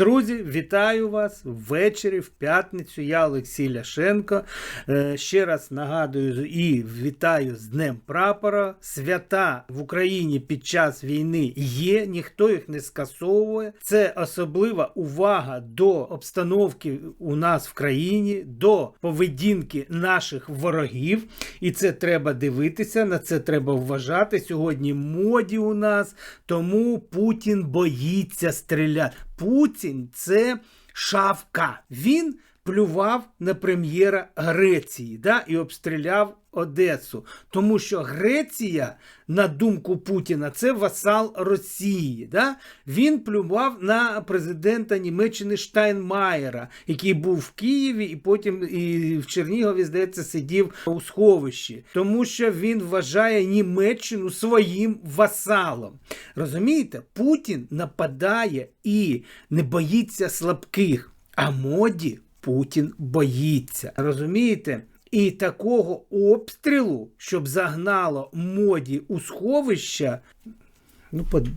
Друзі, вітаю вас ввечері в п'ятницю. Я Олексій Ляшенко. Е, Ще раз нагадую і вітаю з Днем Прапора. Свята в Україні під час війни є, ніхто їх не скасовує. Це особлива увага до обстановки у нас в країні, до поведінки наших ворогів. І це треба дивитися, на це треба вважати. Сьогодні моді у нас, тому Путін боїться стріляти. Путін це шавка. Він плював на прем'єра Греції да, і обстріляв Одесу. Тому що Греція, на думку Путіна, це васал Росії. Да? Він плював на президента Німеччини Штайнмаєра, який був в Києві і потім і в Чернігові, здається, сидів у сховищі. Тому що він вважає Німеччину своїм васалом. Розумієте, Путін нападає і не боїться слабких, а моді Путін боїться. Розумієте? І такого обстрілу, щоб загнало моді у сховища. Ну, под...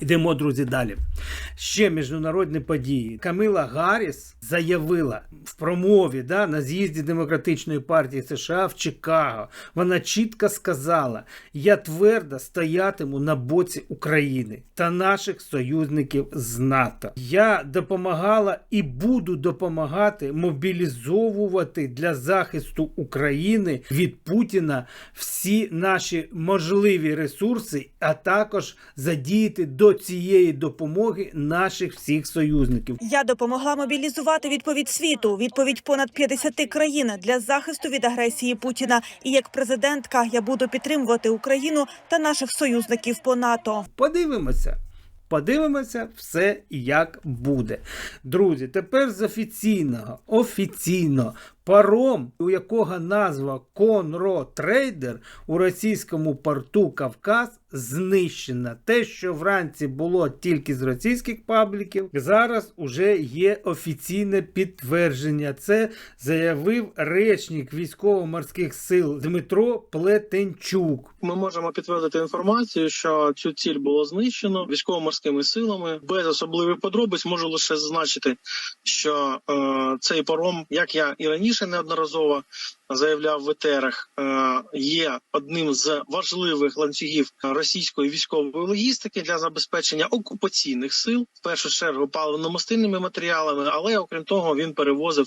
Йдемо, друзі, далі. Ще міжнародні події. Камила Гарріс заявила в промові да, на з'їзді Демократичної партії США в Чикаго. Вона чітко сказала: Я твердо стоятиму на боці України та наших союзників з НАТО. Я допомагала і буду допомагати мобілізовувати для захисту України від Путіна всі наші можливі ресурси, а також задіяти до цієї допомоги наших всіх союзників. Я допомогла мобілізувати відповідь світу, відповідь понад 50 країн для захисту від агресії Путіна. І як президентка я буду підтримувати Україну та наших союзників по НАТО. Подивимося. Подивимося все як буде. Друзі, тепер з офіційного, офіційно паром, у якого назва Конро Трейдер у російському порту Кавказ знищена. Те, що вранці було тільки з російських пабліків, зараз уже є офіційне підтвердження. Це заявив речник військово-морських сил Дмитро Плетенчук. Ми можемо підтвердити інформацію, що цю ціль було знищено військово-морськими силами. Без особливих подробиць можу лише зазначити, що е, цей паром, як я і раніше неодноразово заявляв в етерах, е, є одним з важливих ланцюгів російської військової логістики для забезпечення окупаційних сил, в першу чергу паливно-мастильними матеріалами, але окрім того, він перевозив,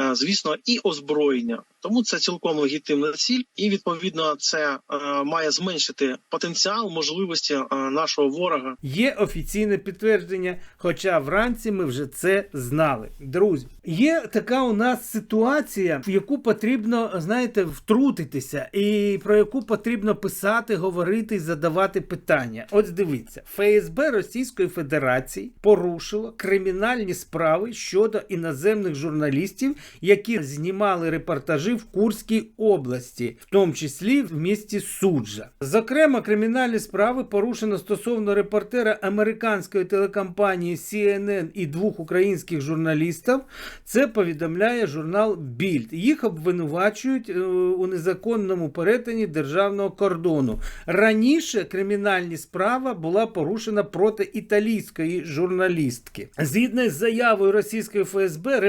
е, звісно, і озброєння. Тому це цілком легітимна ціль, і відповідно це е, має зменшити потенціал можливості нашого ворога Є офіційне підтвердження, хоча вранці ми вже це знали. Друзі, є така у нас ситуація, в яку потрібно, знаєте, втрутитися, і про яку потрібно писати, говорити і задавати питання. От дивіться, ФСБ Російської Федерації порушило кримінальні справи щодо іноземних журналістів, які знімали репортажі в Курській області, в тому числі в місті Суджа. Зокрема, кримінальні справи порушено стосовно репортера американської телекомпанії CNN і двох українських журналістів. Це повідомляє журнал Більд. Їх обвинувачують е, у незаконному перетині державного кордону. Раніше кримінальні справа була порушена проти італійської журналістки. Згідно з заявою російської ФСБ,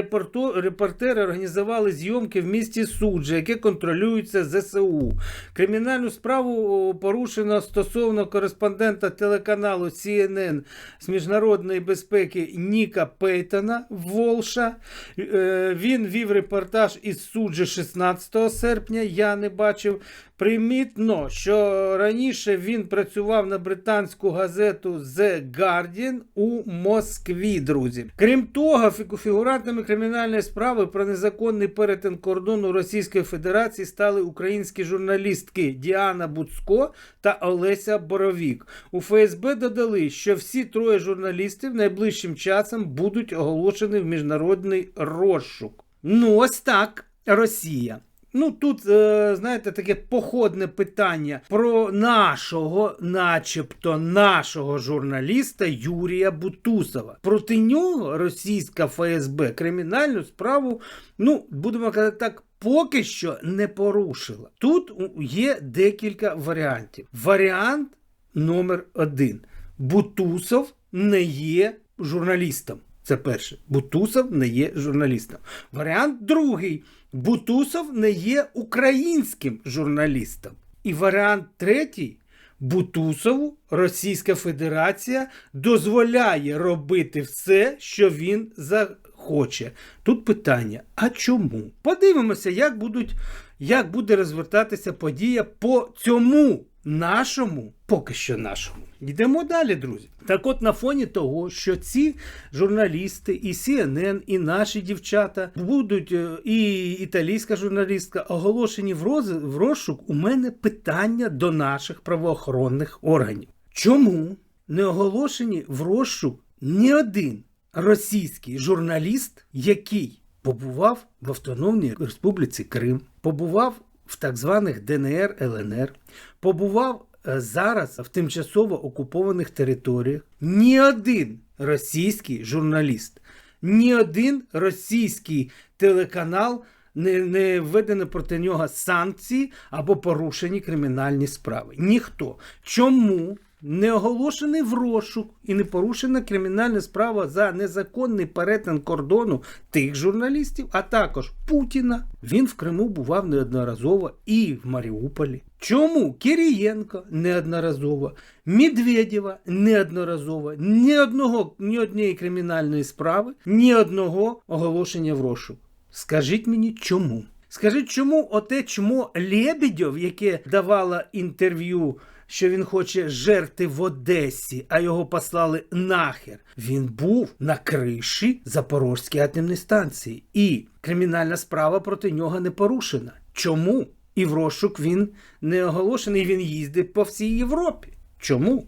репортери організували зйомки в місті Суджа, яке контролюється ЗСУ. Кримінальну справу порушено стосовно кореспондента телеканалу CNN з міжнародної безпеки Ніка Пейтона Волша. Е, Він вів репортаж із суджі 16 серпня. Я не бачив. Примітно, що раніше він працював на британську газету The Guardian у Москві, друзі. Крім того, фігу- фігурантами кримінальної справи про незаконний перетин кордону Російської Федерації стали українські журналістки Діана Буцько та Олеся Боровік. У ФСБ додали, що всі троє журналістів найближчим часом будуть оголошені в міжнародний розшук. Ну, ось так, Росія. Ну тут, е, знаєте, таке походне питання про нашого, начебто, нашого журналіста Юрія Бутусова. Проти нього російська ФСБ кримінальну справу, ну, будемо казати так, поки що не порушила. Тут є декілька варіантів. Варіант номер один: Бутусов не є журналістом. Це перше. Бутусов не є журналістом. Варіант другий. Бутусов не є українським журналістом. І варіант третій. Бутусову Російська Федерація дозволяє робити все, що він захоче. Тут питання: а чому? Подивимося, як будуть, як буде розвертатися подія по цьому нашому, поки що нашому. Йдемо далі, друзі. Так от на фоні того, що ці журналісти, і CNN, і наші дівчата будуть, е, і італійська журналістка оголошені в, роз... в розшук, у мене питання до наших правоохоронних органів. Чому не оголошені в розшук ні один російський журналіст, який побував в Автономній Республіці Крим, побував в так званих ДНР, ЛНР, побував е, зараз в тимчасово окупованих територіях. Ні один російський журналіст, ні один російський телеканал не, не введено проти нього санкції або порушені кримінальні справи. Ніхто. Чому? Не оголошений в розшук і не порушена кримінальна справа за незаконний перетин кордону тих журналістів, а також Путіна. Він в Криму бував неодноразово і в Маріуполі. Чому Кирієнко неодноразово, Медведєва неодноразово, ні одного, ні однієї кримінальної справи, ні одного оголошення в розшук. Скажіть мені, чому? Скажіть, чому оте чмо Лебедєв, яке давало інтерв'ю, що він хоче жерти в Одесі, а його послали нахер. Він був на криші Запорозької атомної станції, і кримінальна справа проти нього не порушена. Чому? І в розшук він не оголошений, він їздить по всій Європі. Чому?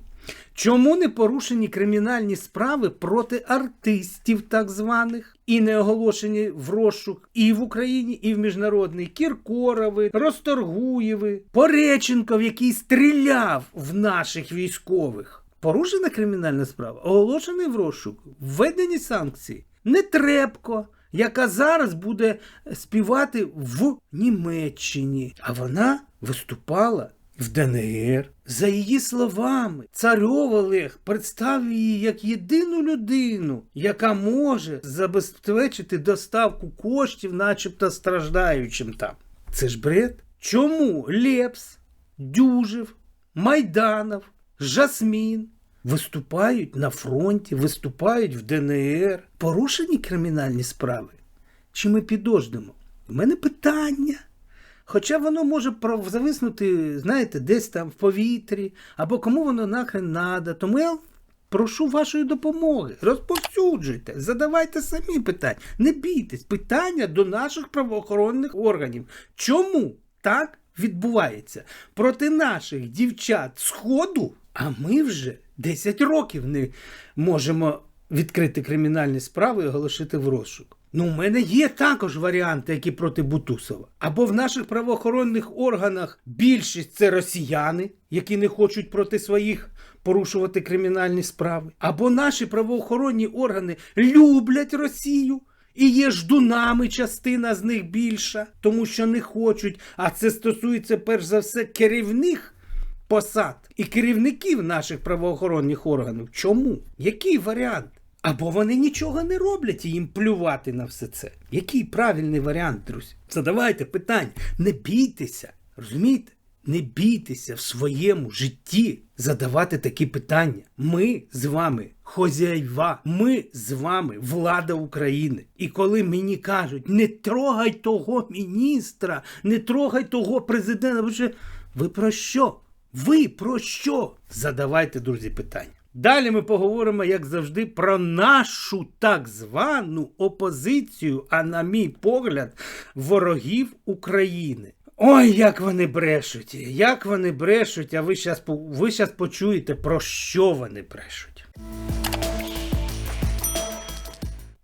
Чому не порушені кримінальні справи проти артистів так званих? І не оголошені в розшук і в Україні, і в міжнародний? Кіркорови, Росторгуєви, Пореченков, який стріляв в наших військових? Порушена кримінальна справа, оголошений в розшук, введені санкції. Нетребко, яка зараз буде співати в Німеччині, а вона виступала в ДНР. За її словами, царьов Олег представив її як єдину людину, яка може забезпечити доставку коштів, начебто страждаючим там. Це ж бред. Чому Лепс, Дюжев, Майданов, Жасмін виступають на фронті, виступають в ДНР? Порушені кримінальні справи? Чи ми підождемо? У мене питання. Хоча воно може зависнути, знаєте, десь там в повітрі, або кому воно нахрен надо. Тому я прошу вашої допомоги. Розповсюджуйте, задавайте самі питання. Не бійтесь, питання до наших правоохоронних органів. Чому так відбувається? Проти наших дівчат Сходу, а ми вже 10 років не можемо відкрити кримінальні справи і оголосити в розшук. Ну, у мене є також варіанти, які проти Бутусова. Або в наших правоохоронних органах більшість це росіяни, які не хочуть проти своїх порушувати кримінальні справи. Або наші правоохоронні органи люблять Росію. І є ждунами частина з них більша, тому що не хочуть. А це стосується перш за все керівних посад і керівників наших правоохоронних органів. Чому? Який варіант? Або вони нічого не роблять і їм плювати на все це. Який правильний варіант, друзі? Задавайте питання. Не бійтеся, розумієте? Не бійтеся в своєму житті задавати такі питання. Ми з вами хозяйва, ми з вами влада України. І коли мені кажуть, не трогай того міністра, не трогай того президента, ви, про що? Ви про що? Задавайте, друзі, питання. Далі ми поговоримо, як завжди, про нашу так звану опозицію, а на мій погляд, ворогів України. Ой, як вони брешуть, як вони брешуть, а ви зараз ви почуєте, про що вони брешуть.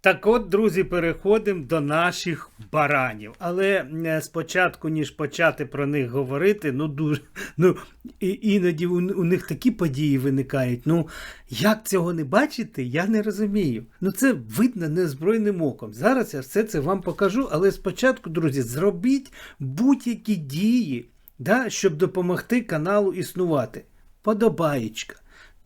Так от, друзі, переходимо до наших баранів. Але е, спочатку, ніж почати про них говорити, ну дуже ну іноді у, у них такі події виникають. Ну як цього не бачити, я не розумію. Ну це видно незброєним оком. Зараз я все це вам покажу, але спочатку, друзі, зробіть будь-які дії, да, щоб допомогти каналу існувати. Подобаєчка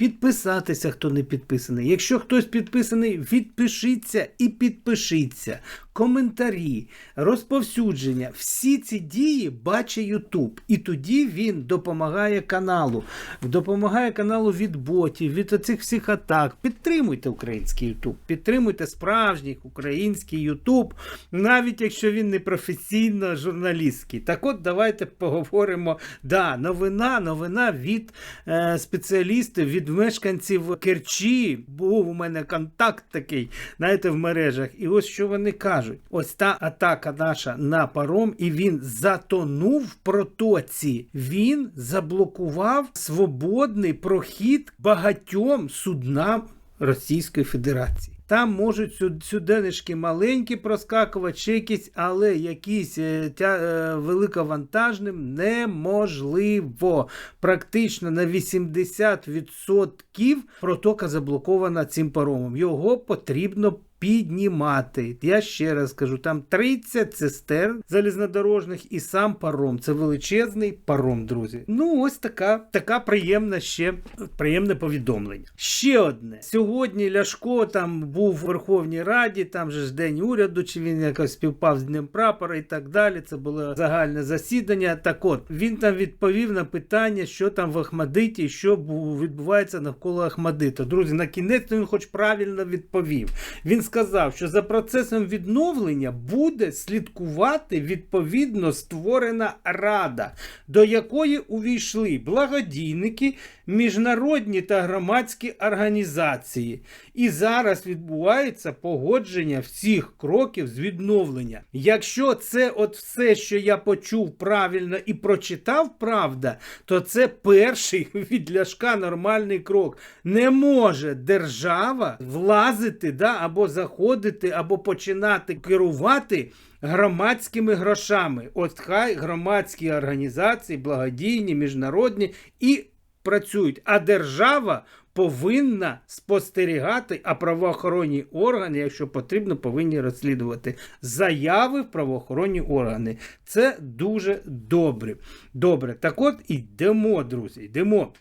підписатися, хто не підписаний. Якщо хтось підписаний, відпишіться і підпишіться. Коментарі, розповсюдження. Всі ці дії бачить Ютуб. І тоді він допомагає каналу. Допомагає каналу від ботів, від оцих всіх атак. Підтримуйте український Ютуб, підтримуйте справжній український Ютуб, навіть якщо він не професійно журналістський. Так от давайте поговоримо. Да, новина, новина від е, спеціалістів, від мешканців Керчі. Був у мене контакт такий, знаєте, в мережах. І ось що вони кажуть: ось та атака наша на паром, і він затонув в протоці. Він заблокував свободний прохід багатьом суднам Російської Федерації. Там можуть сю- сюденишки маленькі проскакувати, чи якісь, але якісь е, тя, е, великовантажним неможливо. Практично на 80% протока заблокована цим паромом. Його потрібно піднімати. Я ще раз кажу, там 30 цистерн залізнодорожних і сам паром. Це величезний паром, друзі. Ну, ось така, така приємна ще приємне повідомлення. Ще одне. Сьогодні Ляшко там був в Верховній Раді, там же ж день уряду, чи він якось співпав з Днем прапора і так далі. Це було загальне засідання. Так от, він там відповів на питання, що там в Ахмадиті, що відбувається навколо Ахмадита. Друзі, на кінець він хоч правильно відповів. Він сказав, що за процесом відновлення буде слідкувати відповідно створена рада, до якої увійшли благодійники, міжнародні та громадські організації. І зараз відбувається погодження всіх кроків з відновлення. Якщо це от все, що я почув правильно і прочитав правда, то це перший від ляшка нормальний крок. Не може держава влазити да, або заходити, або починати керувати громадськими грошами. От хай громадські організації, благодійні, міжнародні і працюють. А держава повинна спостерігати, а правоохоронні органи, якщо потрібно, повинні розслідувати заяви в правоохоронні органи. Це дуже добре. Добре. Так от ідемо, друзі, йдемо.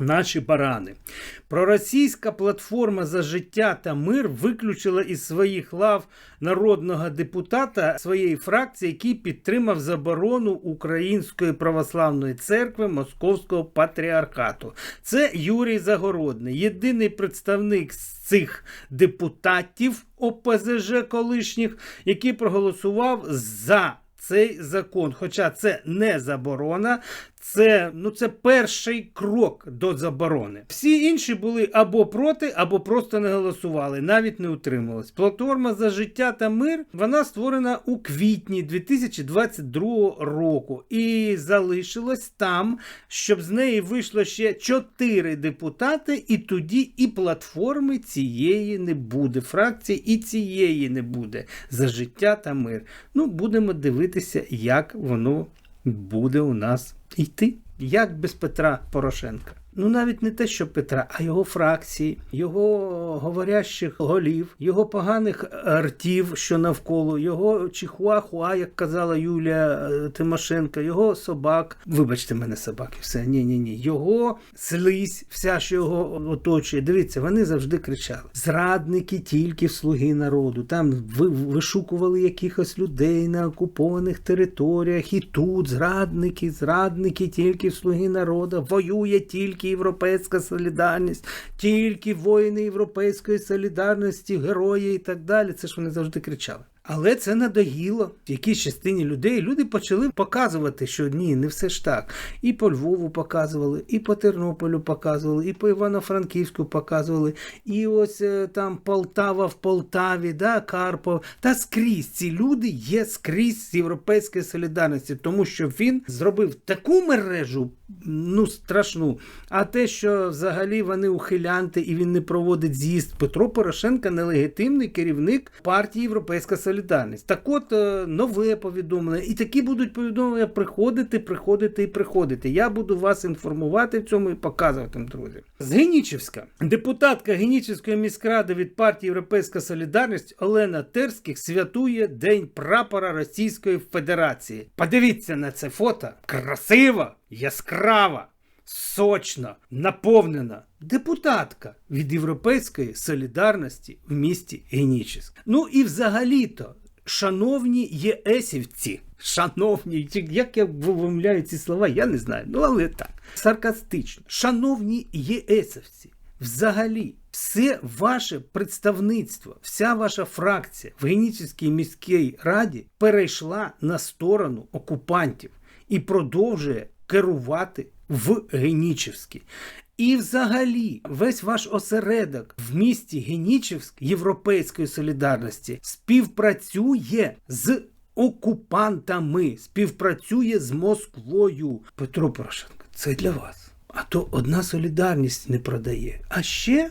Наші барани. Проросійська платформа за життя та мир виключила із своїх лав народного депутата своєї фракції, який підтримав заборону Української православної церкви Московського патріархату. Це Юрій Загородний, єдиний представник з цих депутатів ОПЗЖ колишніх, який проголосував за цей закон. Хоча це не заборона, це, ну, це перший крок до заборони. Всі інші були або проти, або просто не голосували, навіть не утримувались. Платформа за життя та мир вона створена у квітні 2022 року і залишилась там, щоб з неї вийшло ще чотири депутати, і тоді і платформи цієї не буде. Фракції і цієї не буде за життя та мир. Ну, будемо дивитися, як воно буде у нас йти. Як без Петра Порошенка? Ну навіть не те, що Петра, а його фракції, його говорящих голів, його поганих ртів, що навколо, його чихуахуа, як казала Юлія е, Тимошенко, його собак. Вибачте мене, собаки, все. Ні, ні, ні. Його слизь, вся, що його оточує. Дивіться, вони завжди кричали: зрадники тільки в слуги народу. Там ви- вишукували якихось людей на окупованих територіях, і тут зрадники, зрадники тільки в слуги народу, воює тільки європейська солідарність, тільки воїни європейської солідарності, герої і так далі. Це ж вони завжди кричали. Але це надоїло якійсь частині людей. Люди почали показувати, що ні, не все ж так. І по Львову показували, і по Тернополю показували, і по Івано-Франківську показували, і ось е, там Полтава в Полтаві, да, Карпов. Та скрізь ці люди є скрізь з європейської солідарності, тому що він зробив таку мережу, ну страшну. А те, що взагалі вони ухилянти і він не проводить з'їзд, Петро Порошенка нелегітимний керівник партії Європейська Солідарність. Так от е, нове повідомлення, і такі будуть повідомлення приходити, приходити і приходити. Я буду вас інформувати в цьому і показувати, друзі. З Генічівська депутатка Генічівської міськради від партії Європейська Солідарність Олена Терських святує День прапора Російської Федерації. Подивіться на це фото. Красиво, яскраво. сочна, наповнена депутатка від Європейської солідарності в місті Генічеськ. Ну і взагалі-то, шановні єесівці, шановні, як я вимовляю ці слова, я не знаю. Ну але так, саркастично. Шановні єесівці, взагалі, все ваше представництво, вся ваша фракція в Генічеській міській раді перейшла на сторону окупантів і продовжує керувати в Генічевській. І взагалі весь ваш осередок в місті Генічевськ Європейської солідарності співпрацює з окупантами, співпрацює з Москвою. Петро Порошенко, це для вас. А то одна солідарність не продає. А ще,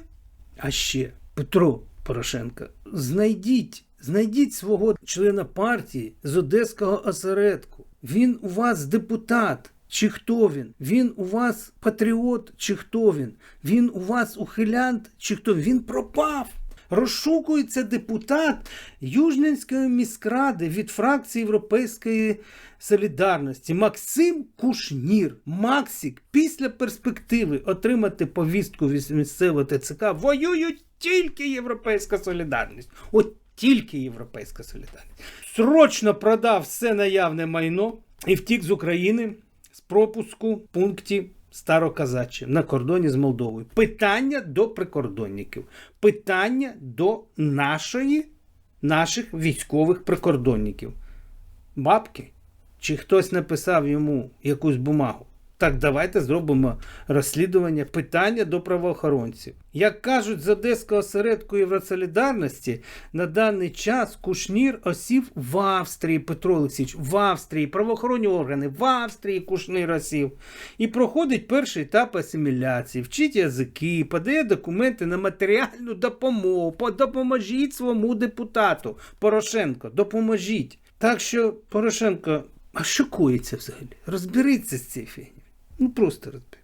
а ще, Петро Порошенко, знайдіть, знайдіть свого члена партії з одеського осередку. Він у вас депутат. Чи хто він? Він у вас патріот, чи хто він? Він у вас ухилянт, чи хто? Він пропав. Розшукується депутат Южненської міськради від фракції Європейської солідарності Максим Кушнір. Максик після перспективи отримати повістку від місцевого ТЦК воюють тільки Європейська солідарність. От тільки Європейська солідарність. Срочно продав все наявне майно і втік з України з пропуску пункті Староказачі на кордоні з Молдовою. Питання до прикордонників, питання до нашої, наших військових прикордонників. Бабки, чи хтось написав йому якусь бумагу? Так, давайте зробимо розслідування питання до правоохоронців. Як кажуть з Одеського осередку Євросолідарності, на даний час Кушнір осів в Австрії, Петро Олексійович, в Австрії, правоохоронні органи в Австрії Кушнір осів. І проходить перший етап асиміляції, вчить язики, подає документи на матеріальну допомогу. Допоможіть своєму депутату. Порошенко, допоможіть. Так що, Порошенко, а що взагалі? Розберіться з цією фігнею. Ну просто розберіться.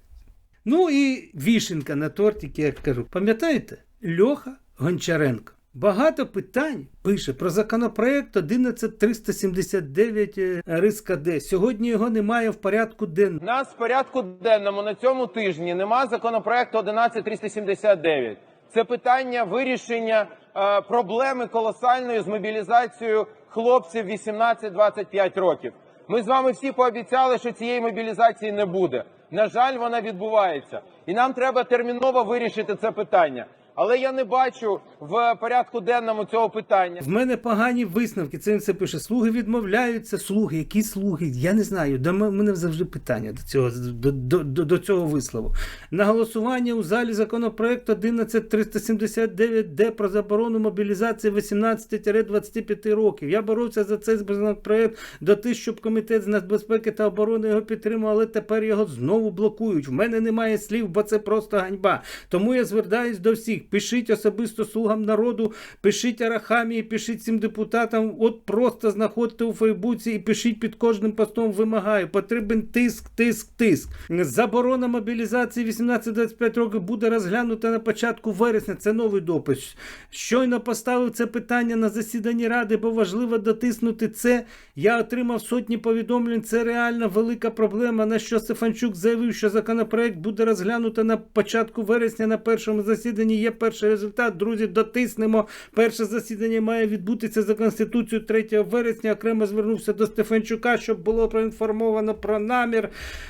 Ну і вішенка на тортики, як кажу. Пам'ятаєте? Льоха Гончаренко. Багато питань пише про законопроект 11379 е, риска Д. Сьогодні його немає в порядку денному. Нас в порядку денному на цьому тижні нема законопроекту 11379. Це питання вирішення е, проблеми колосальної з мобілізацією хлопців 18-25 років. Ми з вами всі пообіцяли, що цієї мобілізації не буде. На жаль, вона відбувається, і нам треба терміново вирішити це питання. Але я не бачу в порядку денному цього питання. В мене погані висновки. Це він це пише. Слуги відмовляються. Слуги, які слуги? Я не знаю. До мене завжди питання до цього до, до, до, цього вислову. На голосування у залі законопроект 11379 д про заборону мобілізації 18-25 років. Я боровся за цей законопроект до тих, щоб комітет з нацбезпеки та оборони його підтримав, але тепер його знову блокують. В мене немає слів, бо це просто ганьба. Тому я звертаюсь до всіх. Пишіть особисто слугам народу, пишіть Арахамії, пишіть цим депутатам. От просто знаходьте у Фейсбуці і пишіть під кожним постом. Вимагаю. Потрібен тиск, тиск, тиск. Заборона мобілізації 18-25 років буде розглянута на початку вересня. Це новий допис. Щойно поставив це питання на засіданні ради, бо важливо дотиснути це. Я отримав сотні повідомлень. Це реально велика проблема. На що Стефанчук заявив, що законопроект буде розглянуто на початку вересня на першому засіданні. Є перший результат. Друзі, дотиснемо. Перше засідання має відбутися за конституцією 3 вересня. Окремо звернувся до Стефанчука, щоб було проінформовано про намір.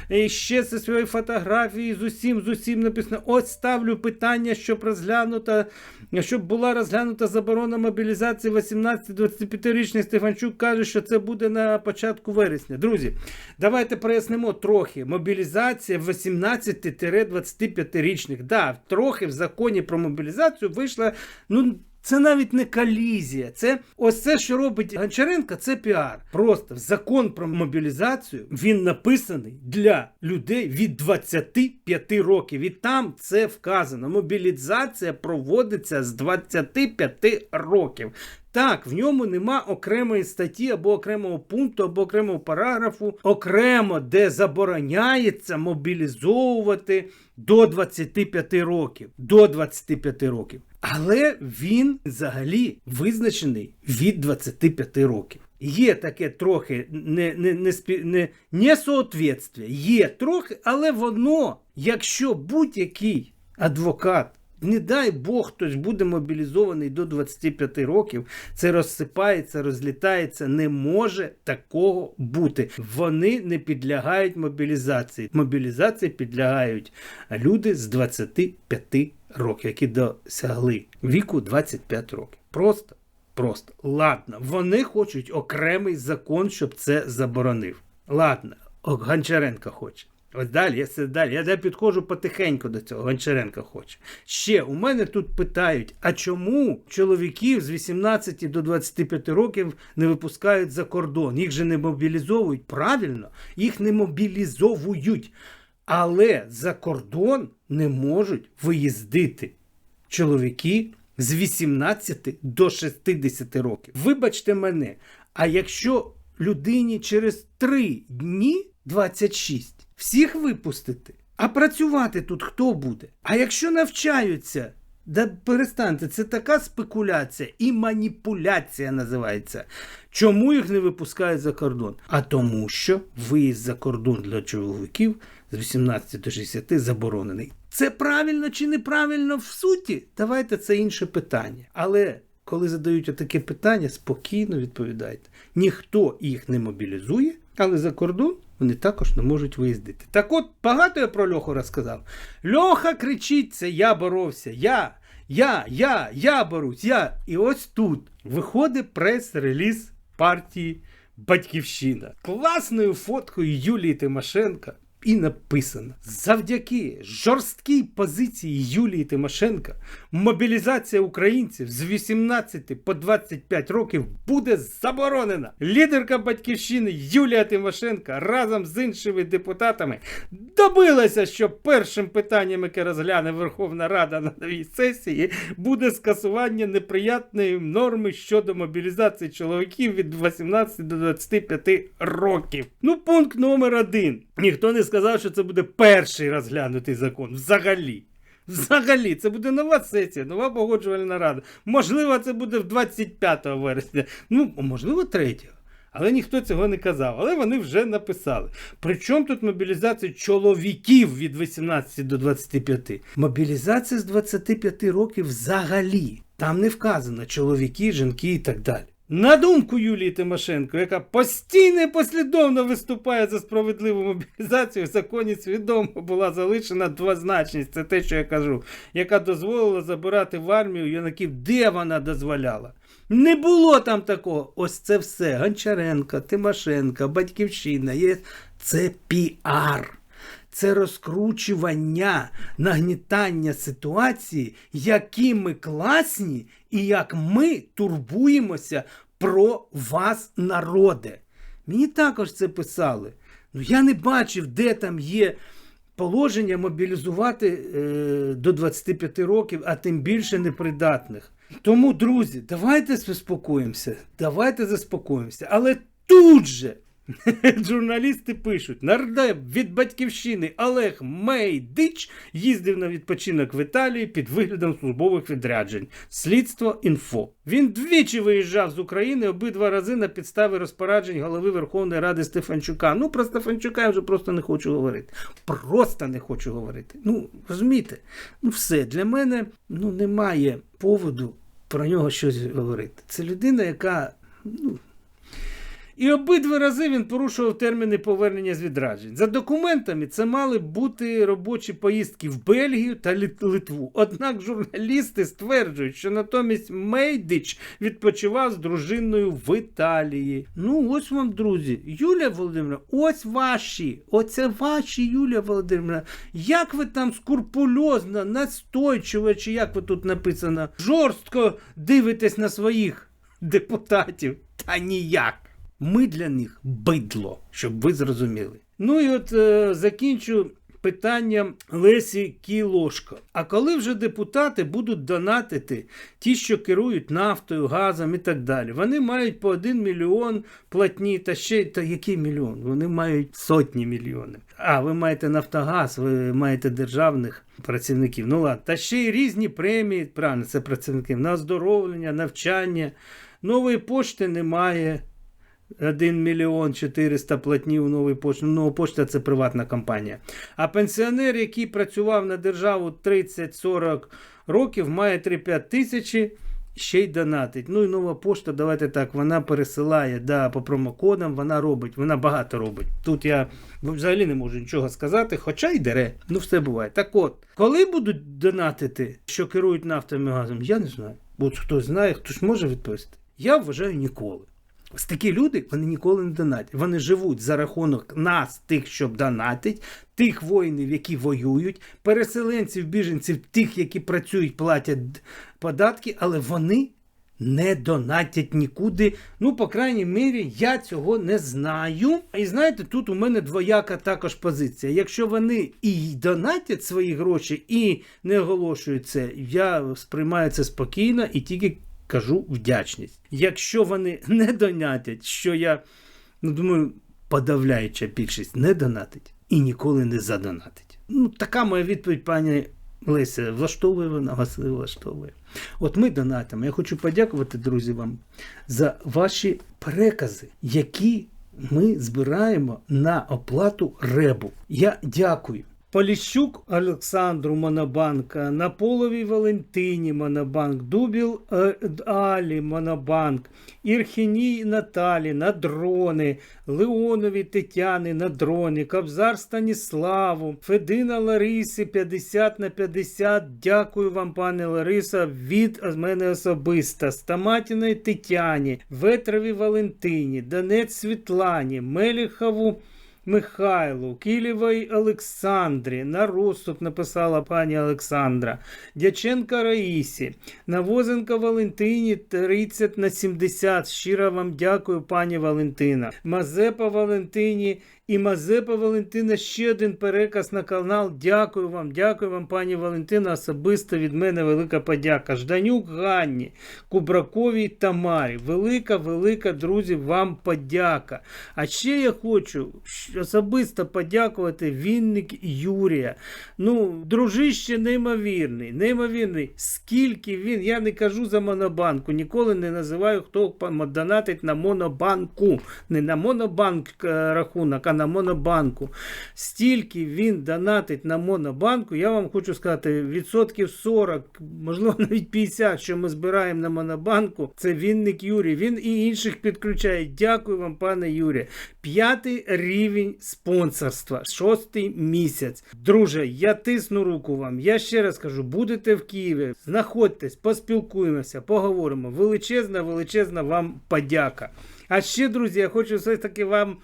І ще зі своєї фотографії з усім, з усім написано. Ось ставлю питання, щоб розглянута, щоб була розглянута заборона мобілізації 18-25-річних. Стефанчук каже, що це буде на початку вересня. Друзі, давайте прояснимо трохи. Мобілізація 18-25-річних. Да, трохи в законі про мобілізацію вийшла. Ну, це навіть не колізія. Це ось це, що робить Гончаренко, це піар. Просто закон про мобілізацію він написаний для людей від 25 років. І там це вказано. Мобілізація проводиться з 25 років. Так, в ньому нема окремої статті або окремого пункту, або окремого параграфу, окремо, де забороняється мобілізовувати до 25 років. До 25 років. Але він взагалі визначений від 25 років. Є таке трохи не, не, не, спі- не, несоответствие. Є трохи, але воно якщо будь-який адвокат, не дай Бог, хтось буде мобілізований до 25 років, це розсипається, розлітається. Не може такого бути. Вони не підлягають мобілізації. Мобілізації підлягають люди з 25 років, які досягли віку 25 років. Просто. Просто ладно, вони хочуть окремий закон, щоб це заборонив. Ладно, Гончаренко хоче. Ось далі, я все далі. Я підходжу потихеньку до цього. Гончаренко хоче. Ще у мене тут питають: а чому чоловіків з 18 до 25 років не випускають за кордон? Їх же не мобілізовують. Правильно, їх не мобілізовують. Але за кордон не можуть виїздити чоловіки з 18 до 60 років. Вибачте мене, а якщо людині через 3 дні 26 всіх випустити, а працювати тут хто буде? А якщо навчаються, да перестаньте, це така спекуляція і маніпуляція називається. Чому їх не випускають за кордон? А тому, що виїзд за кордон для чоловіків з 18 до 60 заборонений. Це правильно чи неправильно в суті? Давайте це інше питання. Але коли задають таке питання, спокійно відповідайте. Ніхто їх не мобілізує, але за кордон вони також не можуть виїздити. Так от багато я про Льоху розказав. Льоха кричить: це я боровся, я, я, я, я борусь, я. І ось тут виходить прес-реліз партії Батьківщина. Класною фоткою Юлії Тимошенка. І написано: завдяки жорсткій позиції Юлії Тимошенка мобілізація українців з 18 по 25 років буде заборонена. Лідерка батьківщини Юлія Тимошенка разом з іншими депутатами добилася, що першим питанням, яке розгляне Верховна Рада на новій сесії, буде скасування неприятної норми щодо мобілізації чоловіків від 18 до 25 років. Ну, пункт номер один. Ніхто не сказав, що це буде перший розглянутий закон. Взагалі. Взагалі, це буде нова сесія, нова погоджувальна рада. Можливо, це буде в 25 вересня. Ну, можливо, 3. Але ніхто цього не казав. Але вони вже написали. Причому тут мобілізація чоловіків від 18 до 25? Мобілізація з 25 років взагалі. Там не вказано чоловіки, жінки і так далі. На думку Юлії Тимошенко, яка постійно і послідовно виступає за справедливу мобілізацію, в законі свідомо була залишена двозначність. Це те, що я кажу, яка дозволила забирати в армію юнаків, де вона дозволяла. Не було там такого. Ось це все. Гончаренко, Тимошенко, Батьківщина. Є. Це піар. Це розкручування, нагнітання ситуації, які ми класні і як ми турбуємося про вас, народе. Мені також це писали. Ну я не бачив, де там є положення мобілізувати е, до 25 років, а тим більше непридатних. Тому, друзі, давайте заспокоїмося. Давайте заспокоїмося. Але тут же журналісти пишуть: нардеп від батьківщини Олег Мейдич їздив на відпочинок в Італії під виглядом службових відряджень. Слідство інфо. Він двічі виїжджав з України обидва рази на підстави розпоряджень голови Верховної Ради Стефанчука. Ну про Стефанчука я вже просто не хочу говорити. Просто не хочу говорити. Ну розумієте, ну все для мене ну немає поводу про нього щось говорити. Це людина, яка ну. І обидва рази він порушував терміни повернення з відраджень. За документами це мали бути робочі поїздки в Бельгію та Лит- Литву. Однак журналісти стверджують, що натомість Мейдич відпочивав з дружиною в Італії. Ну, ось вам, друзі, Юлія Володимирівна, ось ваші, оце ваші, Юлія Володимирівна. Як ви там скрупульозно, настойчиво, чи як ви тут написано, жорстко дивитесь на своїх депутатів? Та ніяк. Ми для них бидло, щоб ви зрозуміли. Ну і от е, закінчу питанням Лесі Кілошко. А коли вже депутати будуть донатити ті, що керують нафтою, газом і так далі, вони мають по 1 мільйон платні, та ще та який мільйон? Вони мають сотні мільйонів. А ви маєте Нафтогаз, ви маєте державних працівників. Ну ладно, та ще й різні премії, правильно, це працівників на оздоровлення, навчання. Нової пошти немає. 1 мільйон 400 платнів нової пошти. Нова пошта це приватна компанія. А пенсіонер, який працював на державу 30-40 років, має 3-5 тисячі. Ще й донатить. Ну і нова пошта, давайте так, вона пересилає да, по промокодам, вона робить, вона багато робить. Тут я взагалі не можу нічого сказати, хоча й дере. Ну все буває. Так от, коли будуть донатити, що керують нафтою і газом, я не знаю. Бо хтось знає, хтось може відповісти. Я вважаю ніколи. Такі люди вони ніколи не донатять. Вони живуть за рахунок нас, тих, що донатять, тих воїнів, які воюють, переселенців, біженців, тих, які працюють, платять податки, але вони не донатять нікуди. Ну, по крайній мірі, я цього не знаю. І знаєте, тут у мене двояка також позиція. Якщо вони і донатять свої гроші, і не оголошують це, я сприймаю це спокійно і тільки кажу вдячність. Якщо вони не донатять, що я ну, думаю, подавляюча більшість не донатить і ніколи не задонатить. Ну, така моя відповідь, пані Леся, влаштовує вона вас не влаштовує. От ми донатимо. Я хочу подякувати, друзі, вам за ваші перекази, які ми збираємо на оплату ребу. Я дякую. Поліщук Олександру Монобанк, Наполовій Валентині Монобанк, Дубіл е, Алі Монобанк, Ірхіній Наталі на дрони, Леонові Тетяни на дрони, Кобзар Станіславу, Федина Ларисі 50 на 50. Дякую вам, пане Лариса, від мене особисто. Стаматіної Тетяні, Ветрові Валентині, Донець Світлані, Меліхову. Михайлу, Кілівій Олександрі, на розсуд написала пані Олександра, Дяченка Раїсі, Навозенка Валентині 30 на 70. Щиро вам дякую, пані Валентина. Мазепа Валентині і Мазепа Валентина ще один переказ на канал. Дякую вам, дякую вам, пані Валентина. Особисто від мене велика подяка. Жданюк Ганні, Кубраковій Тамарі. Велика, велика, друзі, вам подяка. А ще я хочу особисто подякувати Вінник Юрія. Ну, дружище неймовірний, неймовірний. Скільки він, я не кажу за монобанку, ніколи не називаю, хто донатить на монобанку. Не на монобанк е, рахунок, а на монобанку. Стільки він донатить на монобанку, я вам хочу сказати, відсотків 40, можливо, навіть 50, що ми збираємо на монобанку, це Вінник Юрій. Він і інших підключає. Дякую вам, пане Юрію. П'ятий рівень спонсорства, шостий місяць. Друже, я тисну руку вам. Я ще раз кажу, будете в Києві, знаходьтесь, поспілкуємося, поговоримо. Величезна, величезна вам подяка. А ще, друзі, я хочу все таки вам.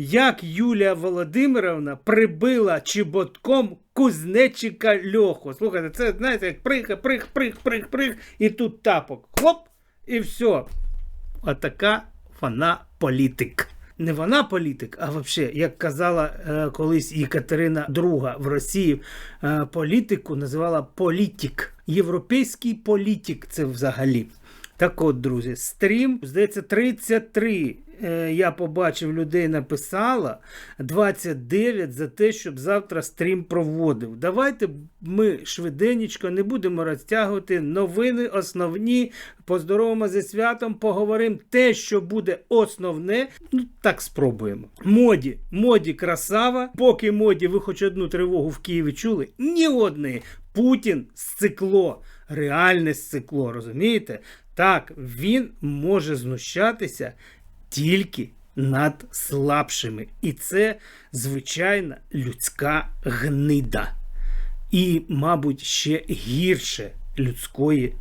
Як Юлія Володимировна прибила чеботком кузнечика Льоху. Слухайте, це знаєте, як прих, прих, прих, прих, прих, і тут тапок. Хлоп, і все. Отака вона політик. Не вона політик, а взагалі, як казала е, колись Єкатерина II в Росії, е, політику називала політик. Європейський політик це взагалі. Так от, друзі, стрім, здається, 33 е, я побачив людей написала, 29 за те, щоб завтра стрім проводив. Давайте ми швиденечко не будемо розтягувати новини основні. Поздоровимо зі святом, поговоримо те, що буде основне. Ну, так спробуємо. Моді, моді красава. Поки моді ви хоч одну тривогу в Києві чули, ні одної. Путін сцикло, реальне сцикло, розумієте? Так, він може знущатися тільки над слабшими. І це звичайна людська гнида. І, мабуть, ще гірше людської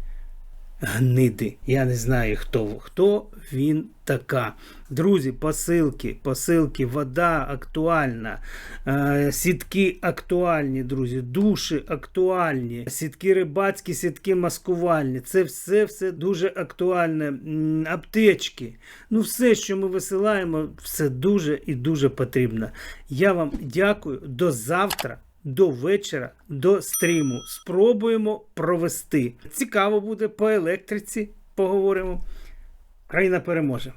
гниди. Я не знаю, хто, хто він така. Друзі, посилки, посилки, вода актуальна, е, сітки актуальні, друзі, душі актуальні, сітки рибацькі, сітки маскувальні. Це все все дуже актуальне. Аптечки. Ну, все, що ми висилаємо, все дуже і дуже потрібно. Я вам дякую. До завтра. До вечора, до стріму. Спробуємо провести. Цікаво буде по електриці. Поговоримо. Країна переможе.